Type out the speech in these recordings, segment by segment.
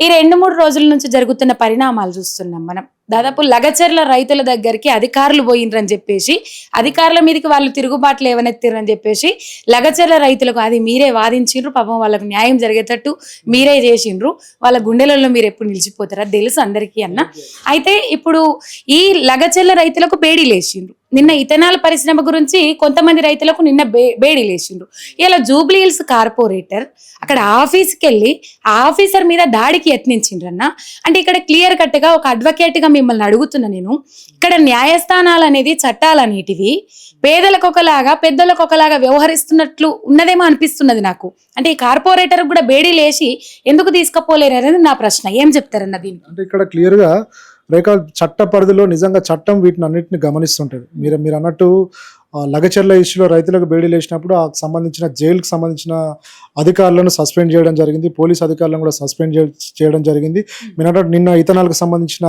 ఈ రెండు మూడు రోజుల నుంచి జరుగుతున్న పరిణామాలు చూస్తున్నాం మనం. దాదాపు లగచర్ల రైతుల దగ్గరికి అధికారులు పోయినరని చెప్పేసి అధికారుల మీదకి వాళ్ళు తిరుగుబాట్లు ఏవనెత్తిరని చెప్పేసి లగచర్ల రైతులకు అది మీరే వాదించిండ్రు పాపం వాళ్ళకు న్యాయం జరిగేటట్టు మీరే చేసిండ్రు. వాళ్ళ గుండెలలో మీరు ఎప్పుడు నిలిచిపోతారా? తెలుసు అందరికీ అన్న. అయితే ఇప్పుడు ఈ లగచర్ల రైతులకు బేడీ లేచిండ్రు నిన్న ఇథనాల్ పరిశ్రమ గురించి కొంతమంది రైతులకు నిన్న బే బేడీ లేచిండ్రు. ఇలా జూబ్లీ హిల్స్ కార్పొరేటర్ అక్కడ ఆఫీస్కి వెళ్ళి ఆ ఆఫీసర్ మీద దాడికి యత్నించిండ్రన్న. అంటే ఇక్కడ క్లియర్ కట్గా ఒక అడ్వకేట్గా మిమ్మల్ని అడుగుతున్నా నేను. ఇక్కడ న్యాయస్థానాలు అనేది చట్టాలు అనేటివి పేదలకు ఒకలాగా పెద్దలకు ఒకలాగా వ్యవహరిస్తున్నట్లు ఉన్నదేమో అనిపిస్తున్నది నాకు. అంటే ఈ కార్పొరేటర్ కూడా బేడీ లేచి ఎందుకు తీసుకపోలేరు అనేది నా ప్రశ్న. ఏం చెప్తారన్న దీన్ని అంటే ఇక్కడ క్లియర్గా రేఖ చట్ట పరిధిలో నిజంగా చట్టం వీటిని అన్నింటిని గమనిస్తుంటుంది. మీరు మీరు అన్నట్టు లగచర్ల ఇష్యూలో రైతులకు బేడీలు వేసినప్పుడు ఆ సంబంధించిన జైలుకు సంబంధించిన అధికారులను సస్పెండ్ చేయడం జరిగింది. పోలీస్ అధికారులను కూడా సస్పెండ్ చేయడం జరిగింది. మీరు అన్నట్టు నిన్న ఇతనాలకు సంబంధించిన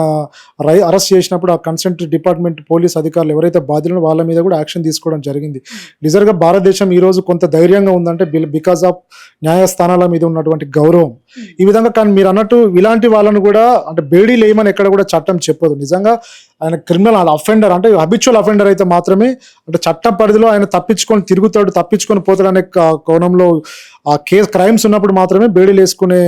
రై అరెస్ట్ చేసినప్పుడు ఆ కన్సెంట్ డిపార్ట్మెంట్ పోలీస్ అధికారులు ఎవరైతే బాధ్యులను వాళ్ళ మీద కూడా యాక్షన్ తీసుకోవడం జరిగింది. నిజంగా భారతదేశం ఈరోజు కొంత ధైర్యంగా ఉందంటే బికాస్ ఆఫ్ న్యాయస్థానాల మీద ఉన్నటువంటి గౌరవం. ఈ విధంగా కానీ మీరు అన్నట్టు ఇలాంటి వాళ్ళను కూడా అంటే బేడీ లేయమని ఎక్కడ కూడా చట్టం చెప్పదు. నిజంగా ఆయన క్రిమినల్ అఫెండర్ అంటే హబిచువల్ అఫెండర్ అయితే మాత్రమే అంటే చట్టం పరిధిలో ఆయన తప్పించుకొని తిరుగుతాడు తప్పించుకొని పోతాడు అనే కోణంలో ఆ కేసు క్రైమ్స్ ఉన్నప్పుడు మాత్రమే బేడీలు వేసుకునే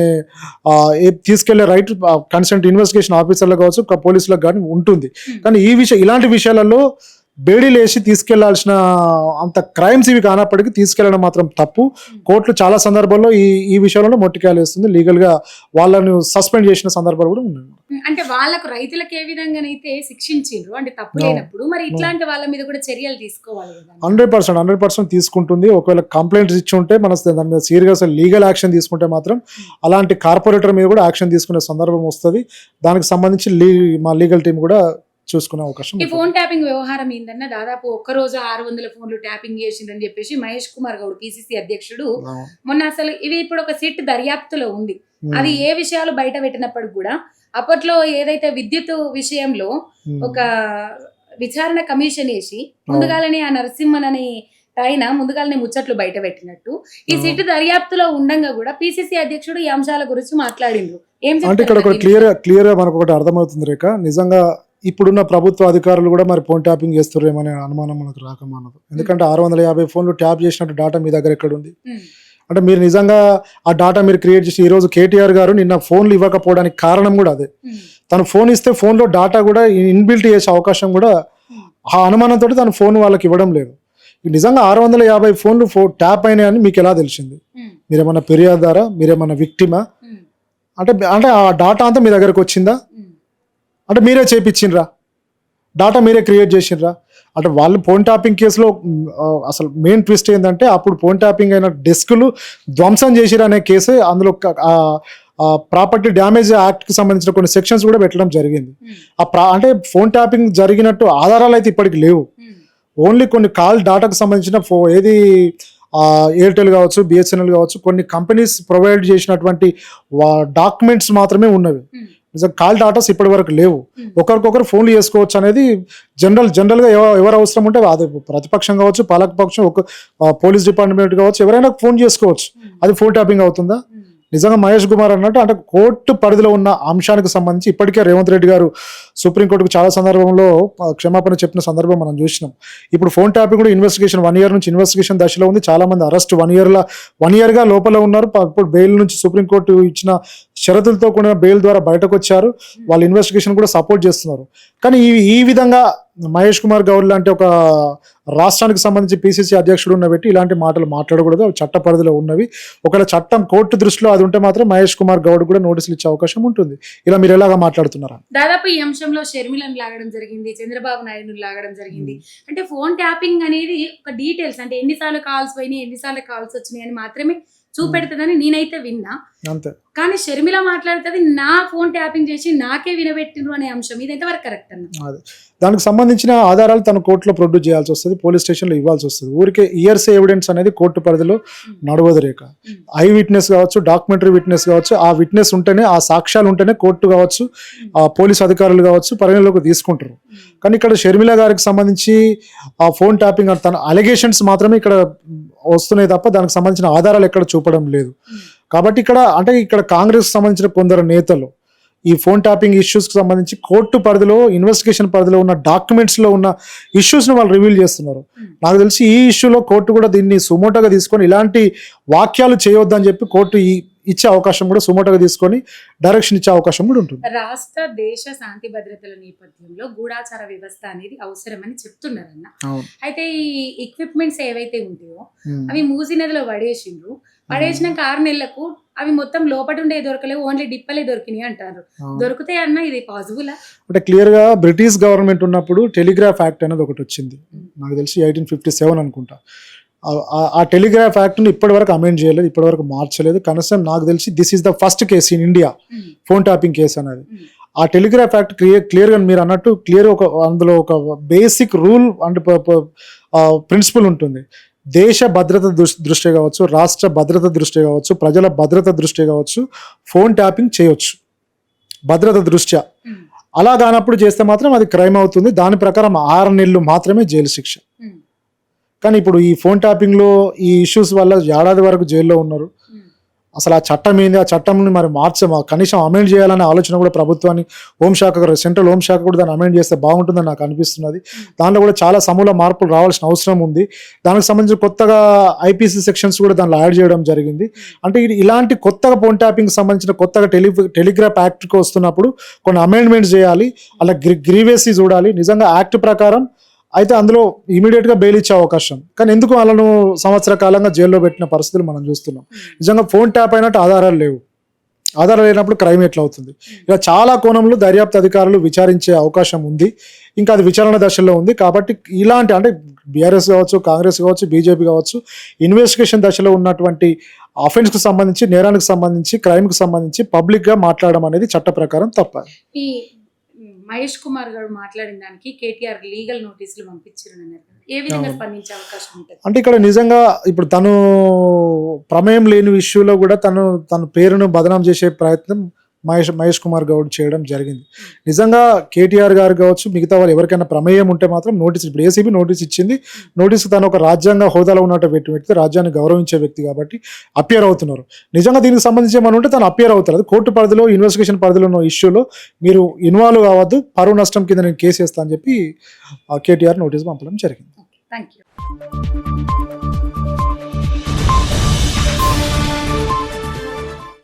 తీసుకెళ్ళే రైట్ కన్సెంట్ ఇన్వెస్టిగేషన్ ఆఫీసర్లకు కావచ్చు పోలీసులకు కానీ ఉంటుంది. కానీ ఈ విషయం ఇలాంటి విషయాలలో బేడీలు వేసి తీసుకెళ్ళాల్సిన అంత క్రైమ్స్ ఇవి కానప్పటికీ తీసుకెళ్ళడం మాత్రం తప్పు. కోర్టులు చాలా సందర్భాల్లో ఈ ఈ విషయంలో మొట్టికాయలు వేస్తుంది లీగల్గా వాళ్ళను సస్పెండ్ చేసిన సందర్భాలు కూడా ఉన్నాయి. అంటే వాళ్ళకు రైతులకు ఏ విధంగానైతే శిక్షించిండ్రు అంటే తప్పు లేనప్పుడు మరి ఇట్లాంటి వాళ్ళ మీద కూడా చర్యలు తీసుకోవాలి హండ్రెడ్ పర్సెంట్ హండ్రెడ్ పర్సెంట్ తీసుకుంటుంది. ఒకవేళ కంప్లైంట్స్ ఇచ్చి ఉంటే మన దాని మీద సీరియస్ లీగల్ యాక్షన్ తీసుకుంటే మాత్రం అలాంటి కార్పొరేటర్ మీద కూడా యాక్షన్ తీసుకునే సందర్భం వస్తుంది. దానికి సంబంధించి మా లీగల్ టీం కూడా చూసుకునే అవకాశం ఈ. ఫోన్ ట్యాపింగ్ వ్యవహారం ఏందన్న దాదాపు ఒక్క రోజు ఆరు వందల ఫోన్లు ట్యాపింగ్ చేసిండ్రని చెప్పేసి మహేష్ కుమార్ గౌడ్ పిసిసి అధ్యక్షుడు. మొన్న అసలు ఇది ఇప్పుడు ఒక సిట్ దర్యాప్తులో ఉంది. అది ఏ విషయాలు బయట పెట్టినప్పటికి కూడా అప్పట్లో ఏదైతే విద్యుత్ విషయంలో ఒక విచారణ కమిషన్ వేసి ముందుగానే ఆ నరసింహన్ అని ఆయన ముందుగానే ముచ్చట్లు బయట పెట్టినట్టు ఈ. సిట్ దర్యాప్తులో ఉండంగా కూడా పిసిసి అధ్యక్షుడు ఈ అంశాల గురించి మాట్లాడిండ్రు. ఏం అంటే ఇక్కడ క్లియర్ క్లియర్ మనకు ఒకటి అర్థమవుతుంది రేఖ. నిజంగా ఇప్పుడున్న ప్రభుత్వ అధికారులు కూడా మరి ఫోన్ ట్యాపింగ్ చేస్తున్నారేమనే అనుమానం మనకు రాకమానదు ఎందుకంటే ఆరు వందల యాభై ఫోన్లు ట్యాప్ చేసినట్టు డాటా మీ దగ్గర ఎక్కడ ఉంది ఉమ్, అంటే మీరు నిజంగా ఆ డాటా మీరు క్రియేట్ చేసి ఈ రోజు కేటీఆర్ గారు నిన్న ఫోన్లు ఇవ్వకపోవడానికి కారణం కూడా అదే. ఉమ్, తను ఫోన్ ఇస్తే ఫోన్లో డాటా కూడా ఇన్బిల్ట్ చేసే అవకాశం కూడా ఆ అనుమానంతో తన ఫోన్ వాళ్ళకి ఇవ్వడం లేదు. నిజంగా ఆరు వందల యాభై ఫోన్లు ఫో ట్యాప్ అయినాయని మీకు ఎలా తెలిసింది? మీరేమన్నా ఫిర్యాదుదారా మీరేమన్నా విక్టిమా అంటే అంటే ఆ డాటా అంతా మీ దగ్గరకు వచ్చిందా. అంటే మీరే చేపించిండ్రా? డాటా మీరే క్రియేట్ చేసిండ్రా? అంటే వాళ్ళు ఫోన్ ట్యాపింగ్ కేసులో అసలు మెయిన్ ట్విస్ట్ ఏంటంటే అప్పుడు ఫోన్ ట్యాపింగ్ అయిన డెస్క్లు ధ్వంసం చేసిరు అనే కేసు అందులో ప్రాపర్టీ డ్యామేజ్ యాక్ట్కి సంబంధించిన కొన్ని సెక్షన్స్ కూడా పెట్టడం జరిగింది. ఆ ప్రా అంటే ఫోన్ ట్యాపింగ్ జరిగినట్టు ఆధారాలు అయితే ఇప్పటికి లేవు. ఓన్లీ కొన్ని కాల్ డాటాకు సంబంధించిన ఫో ఏది ఎయిర్టెల్ కావచ్చు బిఎస్ఎన్ఎల్ కావచ్చు కొన్ని కంపెనీస్ ప్రొవైడ్ చేసినటువంటి డాక్యుమెంట్స్ మాత్రమే ఉన్నవి. నిజంగా కాల్ డాటాస్ ఇప్పటి వరకు లేవు Hmm. ఒకరికొకరు ఫోన్లు చేసుకోవచ్చు అనేది జనరల్ జనరల్గా ఎవ- ఎవరు అవసరం ఉంటే అది ప్రతిపక్షం కావచ్చు పాలకపక్షం ఒక పోలీస్ డిపార్ట్మెంట్ కావచ్చు ఎవరైనా ఫోన్ చేసుకోవచ్చు ఉమ్, అది ఫోన్ ట్యాపింగ్ అవుతుందా ఉమ్. నిజంగా మహేష్ కుమార్ అన్నట్టు అంటే కోర్టు పరిధిలో ఉన్న అంశానికి సంబంధించి ఇప్పటికే రేవంత్ రెడ్డి గారు సుప్రీంకోర్టుకు చాలా సందర్భంలో క్షమాపణ చెప్పిన సందర్భం మనం చూసినాం. ఇప్పుడు ఫోన్ ట్యాపింగ్ కూడా ఇన్వెస్టిగేషన్ వన్ ఇయర్ నుంచి ఇన్వెస్టిగేషన్ దశలో ఉంది. చాలా మంది అరెస్ట్ వన్ ఇయర్లో వన్ ఇయర్గా లోపల ఉన్నారు. ఇప్పుడు బెయిల్ నుంచి సుప్రీంకోర్టు ఇచ్చిన షరతులతో కూడిన బెయిల్ ద్వారా బయటకు వచ్చారు. వాళ్ళు ఇన్వెస్టిగేషన్ కూడా సపోర్ట్ చేస్తున్నారు. కానీ ఈ ఈ విధంగా మహేష్ కుమార్ గౌడ్ లాంటి ఒక రాష్ట్రానికి సంబంధించి పిసిసి అధ్యక్షుడు ఉన్న పెట్టి ఇలాంటి మాటలు మాట్లాడకూడదు. అవి చట్ట పరిధిలో ఉన్నవి. ఒకవేళ చట్టం కోర్టు దృష్టిలో అది ఉంటే మాత్రం మహేష్ కుమార్ గౌడ్ కూడా నోటీసులు ఇచ్చే అవకాశం ఉంటుంది. ఇలా మీరు ఎలాగా మాట్లాడుతున్నారా? దాదాపు ఈ అంశంలో షర్మిలను లాగడం జరిగింది చంద్రబాబు నాయుడు లాగడం జరిగింది. అంటే ఫోన్ ట్యాపింగ్ అనేది ఒక డీటెయిల్స్ అంటే ఎన్నిసార్లు కాల్స్ పోయినాయి ఎన్నిసార్లు కాల్స్ వచ్చినాయి అని మాత్రమే చూపెడుతుందని నేనైతే విన్నా. అంతే. కానీ షర్మిల మాట్లాడుతుంది నా ఫోన్ ట్యాపింగ్ చేసి నాకే వినబెట్టిండ్రు అనే అంశం. ఇది ఎంతవరకు కరెక్ట్ అన్న? దానికి సంబంధించిన ఆధారాలు తను కోర్టులో ప్రొడ్యూస్ చేయాల్సి వస్తుంది పోలీస్ స్టేషన్లో ఇవ్వాల్సి వస్తుంది. ఊరికే ఇయర్స్ ఎవిడెన్స్ అనేది కోర్టు పరిధిలో నడవదు రేఖ. ఐ విట్నెస్ కావచ్చు డాక్యుమెంటరీ విట్నెస్ కావచ్చు ఆ విట్నెస్ ఉంటేనే ఆ సాక్ష్యాలు ఉంటేనే కోర్టు కావచ్చు ఆ పోలీస్ అధికారులు కావచ్చు పరిగణలోకి తీసుకుంటారు. కానీ ఇక్కడ షర్మిల గారికి సంబంధించి ఆ ఫోన్ ట్యాపింగ్ తన అలిగేషన్స్ మాత్రమే ఇక్కడ వస్తున్నాయి తప్ప దానికి సంబంధించిన ఆధారాలు ఎక్కడ చూపడం లేదు. కాబట్టి ఇక్కడ అంటే ఇక్కడ కాంగ్రెస్ సంబంధించిన కొందరు నేతలు ఈ ఫోన్ ట్యాపింగ్ ఇష్యూస్కి సంబంధించి కోర్టు పరిధిలో ఇన్వెస్టిగేషన్ పరిధిలో ఉన్న డాక్యుమెంట్స్లో ఉన్న ఇష్యూస్ని వాళ్ళు రివీల్ చేస్తున్నారు. నాకు తెలిసి ఈ ఇష్యూలో కోర్టు కూడా దీన్ని సుమోటోగా తీసుకొని ఇలాంటి వాక్యాలు చేయొద్దని చెప్పి కోర్టు ఈ ఇచ్చే అవకాశం కూడా సుమోటోగా తీసుకొని డైరెక్షన్ ఇచ్చే అవకాశం కూడా ఉంటుంది. రాష్ట్ర దేశ శాంతి భద్రతల నేపథ్యంలో గూఢాచార వ్యవస్థ అనేది అవసరమని చెప్తున్నారన్న. అయితే ఈ ఎక్విప్మెంట్స్ ఏవైతే ఉంటాయో ఉమ్. అవి మూసి నదిలో పడేసిండ్రు. పడేసినాక ఆరు నెలలకు అవి మొత్తం లోపట ఉండే దొరకలేవు ఓన్లీ డిప్పలే దొరికినాయి అంటారు. అవును. దొరుకుతాయి అన్న ఇది పాసిబుల్ అంటే క్లియర్గా బ్రిటిష్ గవర్నమెంట్ ఉన్నప్పుడు టెలిగ్రాఫ్ యాక్ట్ అనేది ఒకటి వచ్చింది. నాకు తెలిసి ఎయిటీన్ ఫిఫ్టీ సెవెన్ అనుకుంటా. ఆ- టెలిగ్రాఫ్ యాక్ట్ని ఇప్పటి వరకు అమెండ్ చేయలేదు ఇప్పటి వరకు మార్చలేదు. కనీసం నాకు తెలిసి this is the first case in India phone tapping case అనేది. ఆ టెలిగ్రాఫ్ యాక్ట్ క్లియర్ క్లియర్గా మీరు అన్నట్టు క్లియర్ ఒక అందులో ఒక బేసిక్ రూల్ అండ్ ప్రిన్సిపల్ ఉంటుంది. దేశ భద్రత దృష్- దృష్టి కావచ్చు రాష్ట్ర భద్రత దృష్టి కావచ్చు ప్రజల భద్రత దృష్టి కావచ్చు ఫోన్ ట్యాపింగ్ చేయొచ్చు. భద్రత దృష్ట్యా. అలా కానప్పుడు చేస్తే మాత్రం అది క్రైమ్ అవుతుంది. దాని ప్రకారం ఆరు నెలలు మాత్రమే జైలు శిక్ష. కానీ ఇప్పుడు ఈ ఫోన్ ట్యాపింగ్లో ఈ ఇష్యూస్ వల్ల ఏడాది వరకు జైల్లో ఉన్నారు. అసలు ఆ చట్టం ఏంది? ఆ చట్టంని మరి మార్చ కనీసం అమెండ్ చేయాలనే ఆలోచన కూడా ప్రభుత్వాన్ని హోంశాఖ సెంట్రల్ హోంశాఖ కూడా దాన్ని అమెండ్ చేస్తే బాగుంటుందని నాకు అనిపిస్తున్నది. దాంట్లో కూడా చాలా సమూల మార్పులు రావాల్సిన అవసరం ఉంది. దానికి సంబంధించి కొత్తగా ఐపీసీ సెక్షన్స్ కూడా దానిలో యాడ్ చేయడం జరిగింది. అంటే ఇది ఇలాంటి కొత్తగా ఫోన్ ట్యాపింగ్కి సంబంధించిన కొత్తగా టెలి టెలిగ్రాఫ్ యాక్ట్కి వస్తున్నప్పుడు కొన్ని అమెండ్మెంట్స్ చేయాలి. అలా గ్రీ గ్రీవేసీ చూడాలి. నిజంగా యాక్ట్ ప్రకారం అయితే అందులో ఇమీడియట్గా బెయిల్ ఇచ్చే అవకాశం. కానీ ఎందుకు వాళ్ళను సంవత్సర కాలంగా జైల్లో పెట్టిన పరిస్థితులు మనం చూస్తున్నాం. నిజంగా ఫోన్ ట్యాప్ అయినట్టు ఆధారాలు లేవు. ఆధారాలు లేనప్పుడు క్రైమ్ ఎట్లా అవుతుంది ఇలా చాలా కోణంలో దర్యాప్తు అధికారులు విచారించే అవకాశం ఉంది. ఇంకా అది విచారణ దశలో ఉంది. కాబట్టి ఇలాంటి అంటే బీఆర్ఎస్ కావచ్చు కాంగ్రెస్ కావచ్చు బీజేపీ కావచ్చు ఇన్వెస్టిగేషన్ దశలో ఉన్నటువంటి అఫెన్స్కు సంబంధించి నేరానికి సంబంధించి క్రైమ్కి సంబంధించి పబ్లిక్గా మాట్లాడడం అనేది చట్ట ప్రకారం తప్ప. మహేష్ కుమార్ గారు మాట్లాడిన దానికి కేటీఆర్ లీగల్ నోటీసులు పంపించారు. ఏ విధంగా. స్పందించే అవకాశం ఉంటుంది అంటే ఇక్కడ నిజంగా ఇప్పుడు తను ప్రమేయం లేని ఇష్యూలో కూడా తను తన పేరును బదనాం చేసే ప్రయత్నం మహేష్ మహేష్ కుమార్ గౌడ్ చేయడం జరిగింది. నిజంగా కేటీఆర్ గారు కావచ్చు మిగతా వాళ్ళు ఎవరికైనా ప్రమేయం ఉంటే మాత్రం నోటీస్ ఇప్పుడు ఏసీబీ నోటీస్ ఇచ్చింది. నోటీస్ తను ఒక రాజ్యాంగ హోదాలో ఉన్నట్టు పెట్టి వ్యక్తి రాజ్యాన్ని గౌరవించే వ్యక్తి కాబట్టి అపియర్ అవుతున్నారు. నిజంగా దీనికి సంబంధించి ఏమైనా ఉంటే తను అపియర్ అవుతారు. కోర్టు పరిధిలో ఇన్వెస్టిగేషన్ పరిధిలో ఉన్న ఇష్యూలో మీరు ఇన్వాల్వ్ కావద్దు. పరువు నష్టం కింద నేను కేసు వేస్తా అని చెప్పి కేటీఆర్ నోటీస్ పంపడం జరిగింది. Thank you